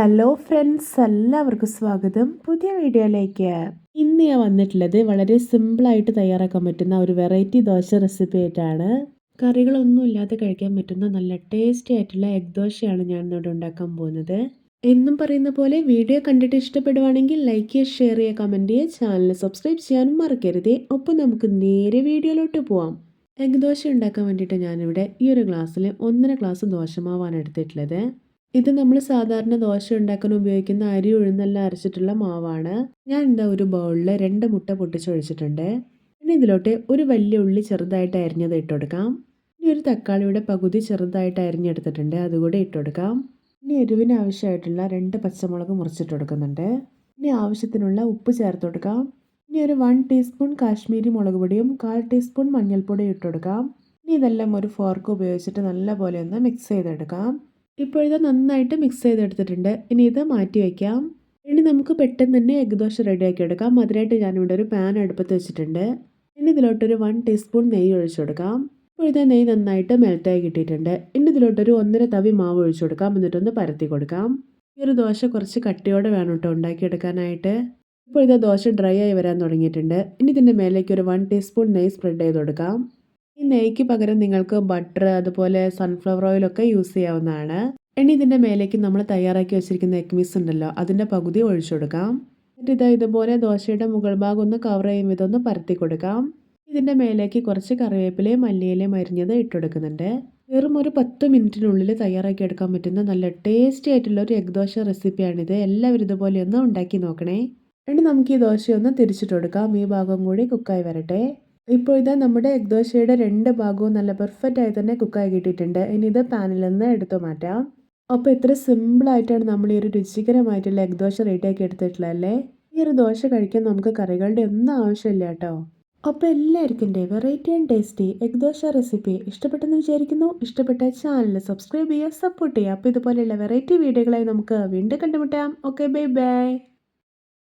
Hello friends എല്ലാവർക്കും സ്വാഗതം. പുതിയ വീഡിയോയിലേക്ക്. ഇന്ന് ഞാൻ വന്നിട്ടുള്ളത് വളരെ സിമ്പിളായിട്ട് തയ്യാറാക്കാൻ പറ്റുന്ന ഒരു വെറൈറ്റി ദോശ റെസിപ്പി ആയിട്ടാണ്. കറികളൊന്നും ഇല്ലാതെ കഴിക്കാൻ പറ്റുന്ന നല്ല ടേസ്റ്റി ആയിട്ടുള്ള എഗ് ദോശയാണ് ഞാൻ ഇന്നിവിടെ ഉണ്ടാക്കാൻ പോകുന്നത്. എന്നും പറയുന്ന പോലെ വീഡിയോ കണ്ടിട്ട് ഇഷ്ടപ്പെടുവാണെങ്കിൽ ലൈക്ക് ചെയ്യുക ഷെയർ ചെയ്യുക കമന്റ് ചെയ്യുക ചാനൽ സബ്സ്ക്രൈബ് ചെയ്യാനും മറക്കരുതേ. ഒപ്പം നമുക്ക് നേരെ വീഡിയോയിലോട്ട് പോവാം. എഗ് ദോശ ഉണ്ടാക്കാൻ വേണ്ടിയിട്ട് ഞാനിവിടെ ഈ ഒരു ഗ്ലാസ്സിൽ ഒന്നര ഗ്ലാസ് ദോശമാവാണ് എടുത്തിട്ടുള്ളത്. ഇത് നമ്മൾ സാധാരണ ദോശ ഉണ്ടാക്കാൻ ഉപയോഗിക്കുന്ന അരി ഉഴുന്നെല്ലാം അരച്ചിട്ടുള്ള മാവാണ്. ഞാൻ എന്താ ഒരു ബൗളിൽ രണ്ട് മുട്ട പൊട്ടിച്ചൊഴിച്ചിട്ടുണ്ട്. ഇനി ഇതിലോട്ട് ഒരു വലിയ ഉള്ളി ചെറുതായിട്ട് അരിഞ്ഞത് ഇട്ട് കൊടുക്കാം ഇനി ഒരു തക്കാളിയുടെ പകുതി ചെറുതായിട്ട് അരിഞ്ഞെടുത്തിട്ടുണ്ട് അതുകൂടെ ഇട്ട് കൊടുക്കാം ഇനി എരിവിന് ആവശ്യമായിട്ടുള്ള രണ്ട് പച്ചമുളക് മുറിച്ചിട്ട് കൊടുക്കുന്നുണ്ട് ഇനി ആവശ്യത്തിനുള്ള ഉപ്പ് ചേർത്ത് കൊടുക്കാം ഇനി ഒരു വൺ ടീസ്പൂൺ കാശ്മീരി മുളക് പൊടിയും കാൽ ടീസ്പൂൺ മഞ്ഞൾപ്പൊടിയും ഇട്ട് കൊടുക്കാം ഇനി ഇതെല്ലാം ഒരു ഫോർക്ക് ഉപയോഗിച്ചിട്ട് നല്ലപോലെ ഒന്ന് മിക്സ് ചെയ്തെടുക്കാം. ഇപ്പോൾ ഇത് നന്നായിട്ട് മിക്സ് ചെയ്തെടുത്തിട്ടുണ്ട്. ഇനി ഇത് മാറ്റി വയ്ക്കാം ഇനി നമുക്ക് പെട്ടെന്ന് തന്നെ എഗ് ദോശ റെഡിയാക്കി എടുക്കാം. അതിനായിട്ട് ഞാനിവിടെ ഒരു പാൻ അടുപ്പത്ത് വെച്ചിട്ടുണ്ട്. ഇനി ഇതിലോട്ടൊരു വൺ ടീസ്പൂൺ നെയ്യ് ഒഴിച്ചു കൊടുക്കാം. ഇപ്പോൾ ഇത് നെയ്യ് നന്നായിട്ട് മെൽറ്റായി കിട്ടിയിട്ടുണ്ട്. ഇനി ഇതിലോട്ടൊരു ഒന്നര തവി മാവ് ഒഴിച്ചു കൊടുക്കാം. എന്നിട്ടൊന്ന് പരത്തി കൊടുക്കാം. ഈ ഒരു ദോശ കുറച്ച് കട്ടിയോടെ വേണം കേട്ടോ ഉണ്ടാക്കിയെടുക്കാനായിട്ട്. ഇപ്പോൾ ഇത് ദോശ ഡ്രൈ ആയി വരാൻ തുടങ്ങിയിട്ടുണ്ട്. ഇനി ഇതിന്റെ മേലേക്ക് ഒരു വൺ ടീസ്പൂൺ നെയ്യ് സ്പ്രെഡ് ചെയ്ത് കൊടുക്കാം. ഈ നെയ്ക്ക് പകരം നിങ്ങൾക്ക് ബട്ടർ അതുപോലെ സൺഫ്ലവർ ഓയിലൊക്കെ യൂസ് ചെയ്യാവുന്നതാണ്. ഇനി ഇതിന്റെ മേലേക്ക് നമ്മൾ തയ്യാറാക്കി വെച്ചിരിക്കുന്ന എഗ് മിക്സ് ഉണ്ടല്ലോ അതിന്റെ പകുതി ഒഴിച്ചു കൊടുക്കാം. എന്നിട്ട് ഇത് ഇതുപോലെ ദോശയുടെ മുകൾ ഭാഗം ഒന്ന് കവർ ചെയ്യും ഇതൊന്ന് പരത്തി കൊടുക്കാം. ഇതിന്റെ മേലേക്ക് കുറച്ച് കറിവേപ്പിലയും മല്ലിയിലയും അരിഞ്ഞത് ഇട്ടുകൊടുക്കുന്നുണ്ട് വെറും ഒരു പത്ത് മിനിറ്റിനുള്ളിൽ തയ്യാറാക്കി എടുക്കാൻ പറ്റുന്ന നല്ല ടേസ്റ്റി ആയിട്ടുള്ള ഒരു എഗ് ദോശ റെസിപ്പിയാണിത് എല്ലാവരും ഇതുപോലെ ഒന്ന് ഉണ്ടാക്കി നോക്കണേ. ഇനി നമുക്ക് ഈ ദോശയൊന്ന് തിരിച്ചിട്ട് കൊടുക്കാം. ഈ ഭാഗം കൂടി കുക്കായി വരട്ടെ. ഇപ്പോൾ ഇതാ നമ്മുടെ എഗ് ദോശയുടെ രണ്ട് ഭാഗവും നല്ല പെർഫെക്റ്റ് ആയി തന്നെ കുക്കായി കിട്ടിയിട്ടുണ്ട്. ഇനി ഇത് പാനിൽ നിന്ന് എടുത്തു മാറ്റാം. അപ്പോൾ ഇത്ര സിമ്പിളായിട്ടാണ് നമ്മൾ ഈ ഒരു രുചികരമായിട്ടുള്ള എഗ് ദോശ റെഡിയാക്കി എടുത്തിട്ടുള്ളതല്ലേ ഈ ഒരു ദോശ കഴിക്കാൻ നമുക്ക് കറികളുടെ ഒന്നും ആവശ്യമില്ല കേട്ടോ. അപ്പോൾ എല്ലാവർക്കും variety and tasty egg dosa recipe ഇഷ്ടപ്പെട്ടെന്ന് വിചാരിക്കുന്നു. ഇഷ്ടപ്പെട്ട ചാനൽ സബ്സ്ക്രൈബ് ചെയ്യുക സപ്പോർട്ട് ചെയ്യുക. അപ്പോൾ ഇതുപോലെയുള്ള വെറൈറ്റി വീഡിയോകളായി നമുക്ക് വീണ്ടും കണ്ടുമുട്ടാം. Okay bye bye